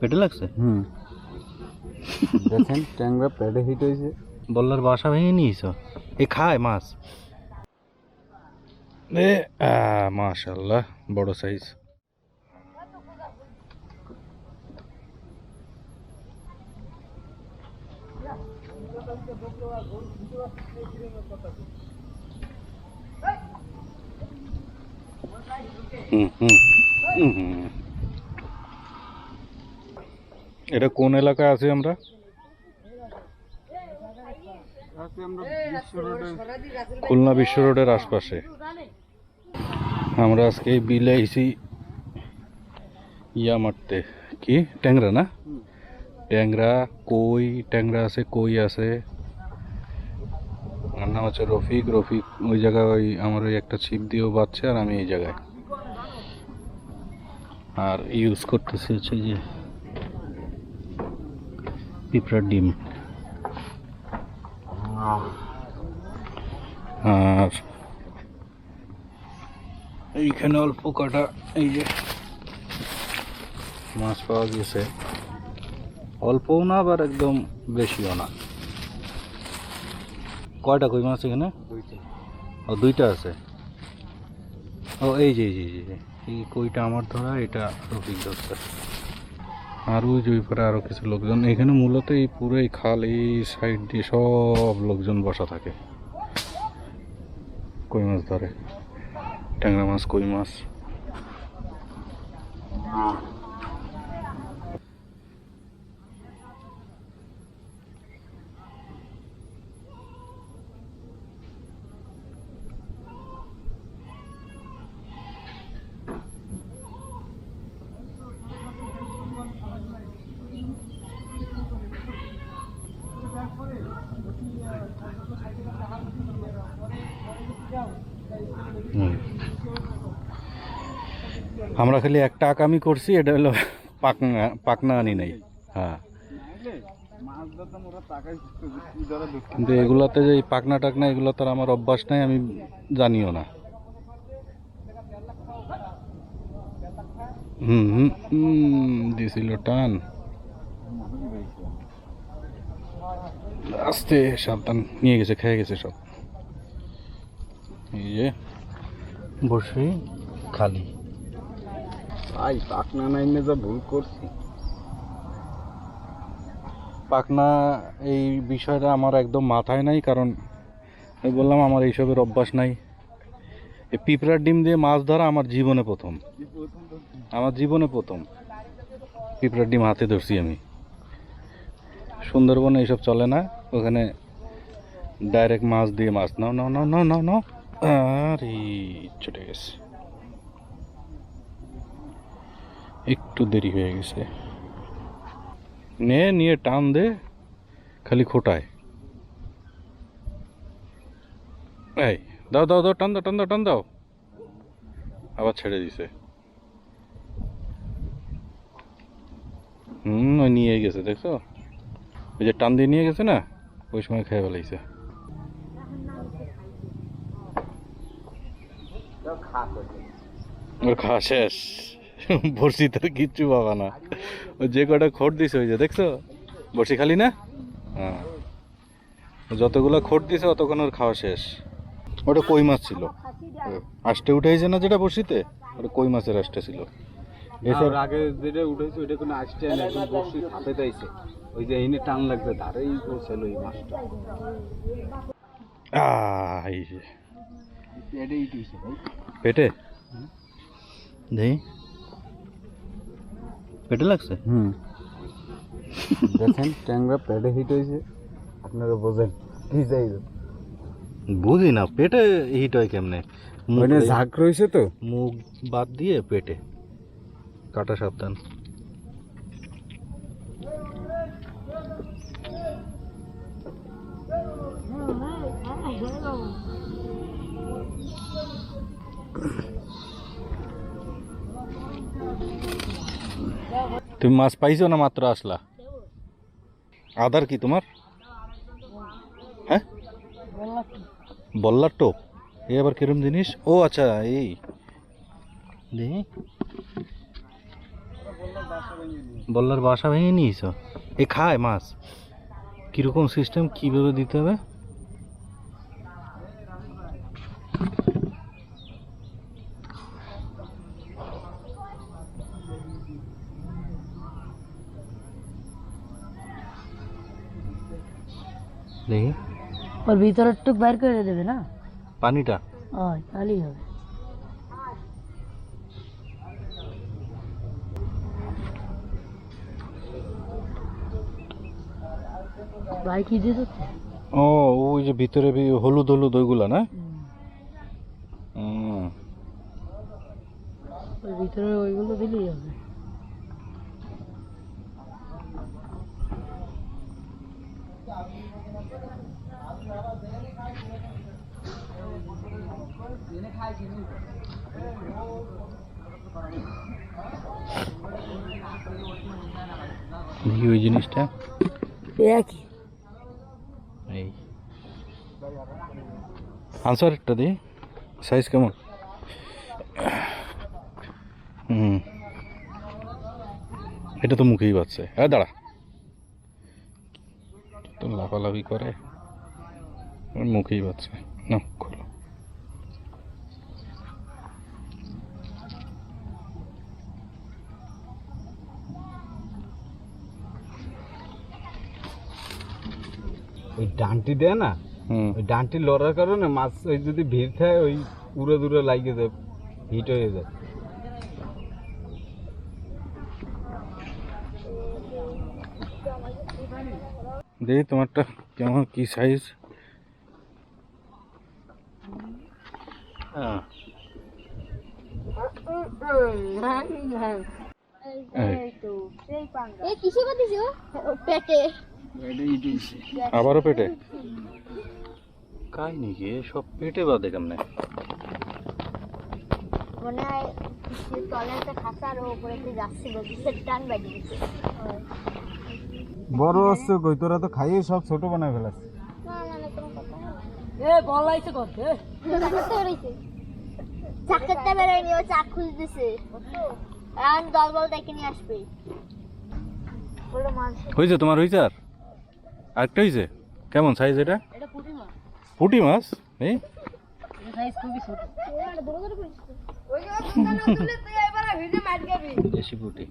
পেটে লাগছে? হুম। দেখেন ট্যাংরা পেটে হিট হয়েছে। বল্লার বাসা ভেঙে নিয়েছ? এ খায় মাছ। এ মাশাল্লাহ বড় সাইজ হুম হুম হুম, হুম। এটা কোন এলাকায় আছি আমরা? খুলনা বিশ্ব রোডের আশপাশে। আমরা আজকে বিলে আইছি ইয়া মারতে। কি? ট্যাংরা না? ট্যাংরা কই? ট্যাংরা আছে কই আছে? আমার নাম হচ্ছে রফিক। রফিক ওই জায়গায় ওই আমার ওই একটা ছিপ দিয়েও বাচ্ছে আর আমি এই জায়গায়। আর ইউজ করতেছি হচ্ছে যে পিঁপড়ার ডিম। আর এইখানে অল্প কাটা এই যে মাছ পাওয়া গেছে। অল্পও না আবার একদম বেশিও না। কয়টা কই মাছ এখানে? ও দুইটা আছে? ও এই যে এই যে এই যে, এই কইটা আমার ধরা এটা রফিক ধরছে। আর ওই যে পারে আরও কিছু লোকজন। এখানে মূলত এই পুরো এই খাল, এই সাইড দিয়ে সব লোকজন বসা থাকে। কই মাছ ধরে? ট্যাংরা মাছ, কই মাছ হুম। আমরা খালি একটা আকামি করছি, এটা হলো পাকনা পাকনা আনি নাই। হ্যাঁ। কিন্তু এগুলাতে যে পাকনা টাকনা, এগুলো তো আর আমার অভ্যাস নাই, আমি জানিও না। হুম হুম টান। সাবধান, নিয়ে গেছে, খেয়ে গেছে সব। খালি। ভাই, পাকনা নাইনে যা ভুল করছি। পাকনা, এই বিষয়টা আমার একদম মাথায় নাই, কারণ আমি বললাম আমার এইসবের অভ্যাস নাই। এই পিঁপড়ার ডিম দিয়ে মাছ ধরা আমার জীবনে প্রথম। আমার জীবনে প্রথম। পিঁপড়ার ডিম হাতে ধরছি আমি। সুন্দরবনে এইসব চলে না, ওখানে ডাইরেক্ট মাছ দিয়ে মাছ নাও নাও নাও নাও নাও নাও। আরে, ছুটে গেছে। একটু দেরি হয়ে গেছে। নে নিয়ে টান দে খালি খোটায়। এই দাও দাও দাও টান দাও টান দাও টান দাও। আবার ছেড়ে দিছে। হুম ওই নিয়ে গেছে দেখছ? ওই যে টান দিয়ে নিয়ে গেছে না ওই সময় খেয়ে ফেলাইছে। ওর খাওয়া শেষ। বড়শি তো কিচ্ছু পাবা না। ও যে কটা খোট দিছে ওই যে দেখছ? বড়শি খালি না? হ্যাঁ। যতগুলো খোট দিছে অতক্ষণ ওর খাওয়া শেষ। ওটা কই মাছ ছিল? আষ্টে উঠেছে না যেটা বড়শিতে? ওটা কই মাছের আষ্টে ছিল? এসব আগে যেটা উঠেছে কোনো না বসে হাতে তাইছে ওই যে এনে টান লাগছে ধারেই পৌঁছালো মাছটা। পেটে? পেটে পেটে লাগছে? হুম। দেখেন ট্যাংরা পেটে হিট হয়েছে। আপনারা বোঝেন কি চাইবে বুঝি না পেটে হিট হয় কেমনে? এই- ঝাঁক রয়েছে তো? মুখ বাদ দিয়ে পেটে। কাটা সাবধান। তুমি মাছ পাইছো না মাত্র আসলা? আদার কি তোমার? হ্যাঁ? বল্লার টোপ। এ আবার কিরম জিনিস? ও আচ্ছা এই। বল্লার বাসা ভেঙে নিয়েছ? এ, খায় মাছ। কীরকম সিস্টেম কীভাবে দিতে হবে? দেখি ওর ভিতরের টুক বাইর করে দেবে না? পানিটা। হয় তাহলেই হবে। ভাই কি দিয়ে ও ওই যে ভিতরে হলুদ হলুদ ওইগুলা না। ভিতরে ওইগুলো দিলেই হবে। দেখি ওই জিনিসটা। একই। এই। আনসার একটা দিই সাইজ কেমন? হুম। এটা তো মুখেই বাচ্চা হ্যাঁ দাঁড়া। তো লাফালাফি করে মুখেই বাচ্চা না খোলো। ওই ডানটি দেয় না ওই ডানটি লড়ার কারণে মাছ ওই যদি ভিড় থাকে ওই উড়ে দূরে লাগিয়ে যায় হিট হয়ে যায় দেখি তোমারটা কেমন কি সাইজ হ্যাঁ এই, কিসে পেটে আবারও পেটে? কাই নাকি সব পেটে বাদে কেমনে? মনে হয় তলে একটা খাঁচার উপরে দিয়ে যাচ্ছিল টান বাড়ি বড় হচ্ছে কই? তোরা তো খাইয়ে সব ছোট বানায় না এ ও চাক খুঁজতেছে দেখে নিয়ে আসবে। হয়েছে তোমার হয়েছে আর আরেকটা হয়েছে কেমন সাইজ এটা? পুঁটি মাছ। এই? দেশি পুঁটি।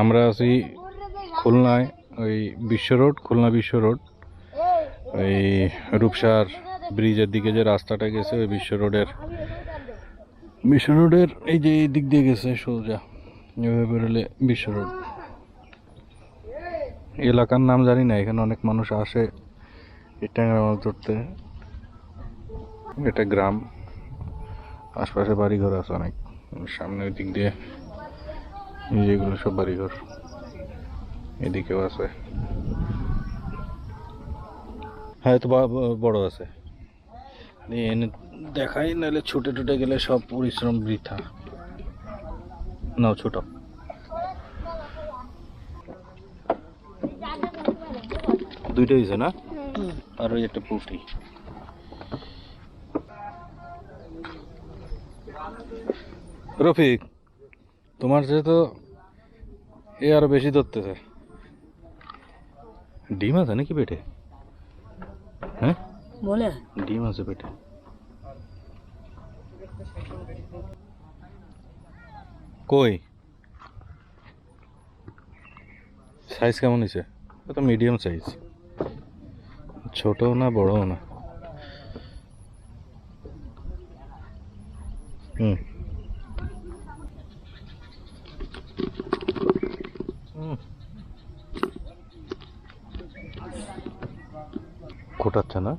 আমরা আছি খুলনায় ওই বিশ্ব রোড খুলনা বিশ্ব রোড। ওই রূপসার ব্রিজের দিকে যে রাস্তাটা গেছে ওই বিশ্ব রোডের। বিশ্ব রোডের এই যে এই দিক দিয়ে গেছে সোজা। এভাবে বেরোলে বিশ্ব রোড এলাকার নাম জানি না, এখানে অনেক মানুষ আসে এই ট্যাংরা মাছ ধরতে। এটা গ্রাম, আশপাশে বাড়িঘর আছে অনেক। সামনে ওই দিক দিয়ে যেগুলো সব বাড়িঘর, এদিকেও আছে। হ্যাঁ তো বড় আছে। এনে দেখাই, নাহলে ছুটে টুটে গেলে সব পরিশ্রম বৃথা। নাও ছোট। দুইটা হয়েছে না? আর ওই একটা পুটি রফিক তোমার যেহেতু এ আরও বেশি ধরতেছে। ডিম আছে নাকি পেটে? হ্যাঁ? বলে। ডিম আছে পেটে। কই? সাইজ কেমন হয়েছে? তো মিডিয়াম সাইজ ছোটও না বড়ও না। হুম। হুম। কোটাচ্ছে না?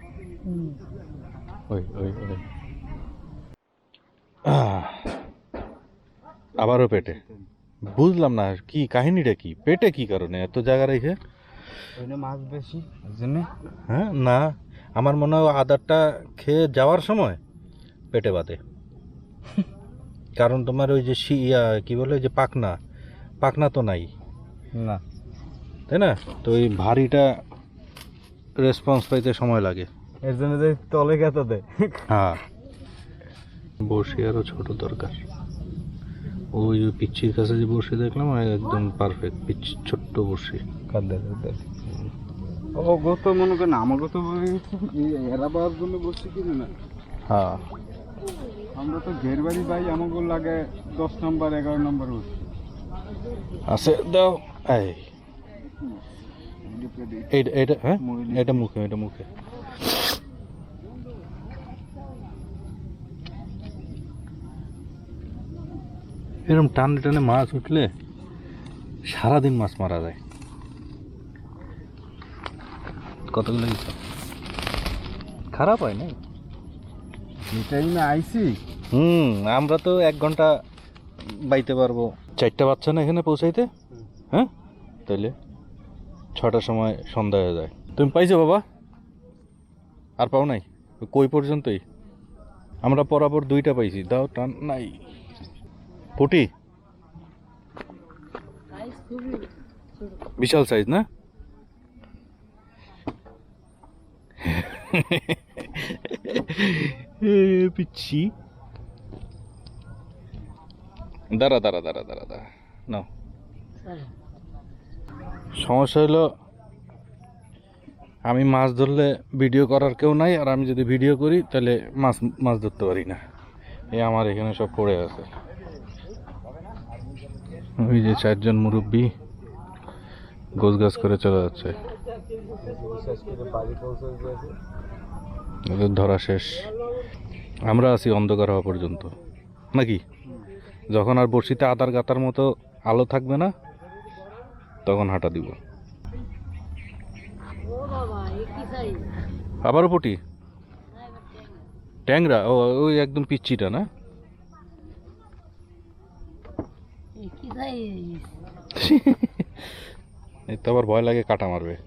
ওই ওই ওই। আবারও পেটে। বুঝলাম না কি কাহিনীটা কি? পেটে কি কারণে? এত জায়গা রেখে? মাছ বেশি জন্য। হ্যাঁ না। আমার মনে হয় আদারটা খেয়ে যাওয়ার সময় পেটে বাদে কারণ তোমার ওই যে ইয়া কি বলে যে পাকনা পাকনা তো নাই। না। তাই না? তো ওই ভারীটা রেসপন্স পাইতে সময় লাগে। এর জন্য যে তলে গেতে দেয়। হ্যাঁ। বসে আরও ছোট দরকার। ওই পিচ্ছির কাছে যে বসে দেখলাম একদম পারফেক্ট পিচ্ছি ছোট্ট বসে। কাদের কাদের ও গত মনে করেন আমাকে তো পাওয়ার জন্য বসছি কিনে না? হ্যাঁ। আমরা তো ঘের বাড়ি ভাই আমাকে লাগে দশ নম্বর এগারো নম্বর বসছি আছে দাও। এই। এইটা এটা হ্যাঁ? এটা মুখে এটা মুখে। এরকম টানে টানে মাছ উঠলে সারাদিন মাছ মারা যায়। কতগুলো খারাপ হয় না এই টাইমে আইসি হুম আমরা তো এক ঘণ্টা বাইতে পারব। চারটা বাচ্চা না এখানে পৌঁছাইতে? হ্যাঁ? তাইলে ছটার সময় সন্ধ্যা হয়ে যায়। তুমি পাইছো বাবা? আর পাও নাই? কই পর্যন্তই? আমরা পরাপর দুইটা পাইছি দাও টান নাই। পুটি ছোট। বিশাল সাইজ না? পিচ্ছি। দাঁড়া দাঁড়া দাঁড়া দাঁড়া দাঁড়া। নাও। সমস্যা হলো আমি মাছ ধরলে ভিডিও করার কেউ নাই আর আমি যদি ভিডিও করি তাহলে মাছ মাছ ধরতে পারি না। এই আমার এখানে সব পড়ে আছে। ওই যে চারজন মুরব্বী গোছ গাছ করে চলে যাচ্ছে। ধরা শেষ। আমরা আছি অন্ধকার হওয়া পর্যন্ত। নাকি? যখন আর বড়শিতে আদার গাতার মতো আলো থাকবে না, তখন হাঁটা দিব। আবারও পটি? ট্যাংরা? ও, ওই একদম পিচ্ছিটা না এ কি সাইজ এই তো আবার ভয় লাগে কাটা মারবে।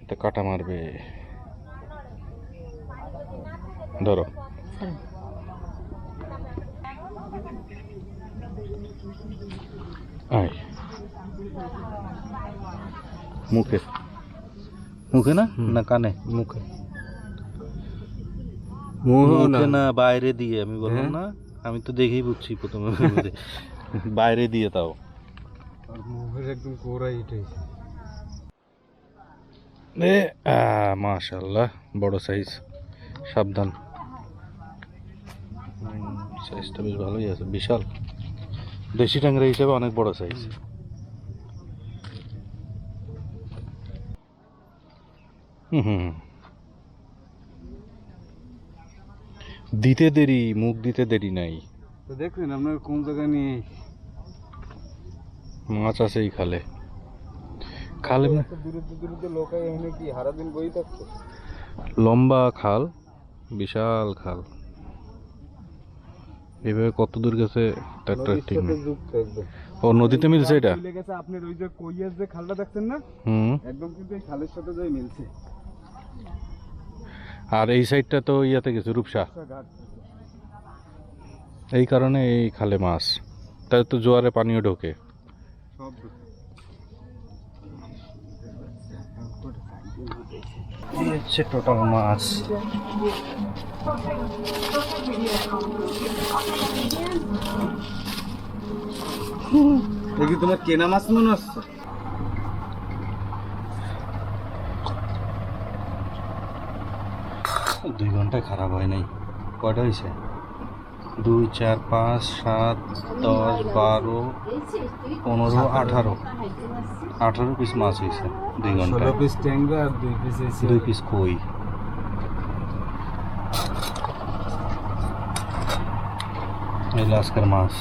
এটা কাটা মারবে। ধরো। আয়। মুখে। মুখে না? না কানে? মুখে। মুখে না। বাইরে দিয়ে। আমি বললাম না আমি তো দেখেই বুঝছি প্রথমে। বাইরে দিয়ে তাও আর মুখের একদম কোরাই উঠেছে এ মাশাল্লাহ বড় সাইজ সাবধান। সাইজটা বেশ ভালোই আছে বিশাল। দেশি ট্যাংরা হিসেবে অনেক বড় সাইজ হুম হুম দিতে দেরি মুখ দিতে দেরি নাই। তো দেখলেন আপনার কোন জায়গায় নিয়ে মাছ আছে এই খালে। খালে না দূরে দূরে লোক এমনি কি সারাদিন বই থাকতো? লম্বা খাল বিশাল খাল। এভাবে কত দূর গেছে ঠিক ও নদীতে মিলছে এটা? মিলে গেছে আপনার ওই যে কইয়ার যে খালটা দেখছেন না? হুম। একদম কিন্তু এই খালের সাথে যাই মিলছে। আর এই সাইডটা তো ইয়াতে গেছে রূপসা। এই কারণে এই খালে মাছ। তাই তো জোয়ারে পানিও ঢোকে। সব হচ্ছে টোটাল মাছ। দেখি তোমার কেনা মাছ মনে হচ্ছে? দুই ঘন্টায় খারাপ হয় নাই। কয়টা হয়েছে দুই চার পাঁচ সাত দশ বারো পনেরো আঠারো। আঠারো পিস মাছ হয়েছে দুই ঘণ্টা পিস ট্যাংরা আর দুই পিস দুই পিস কই। এই আজকের মাছ।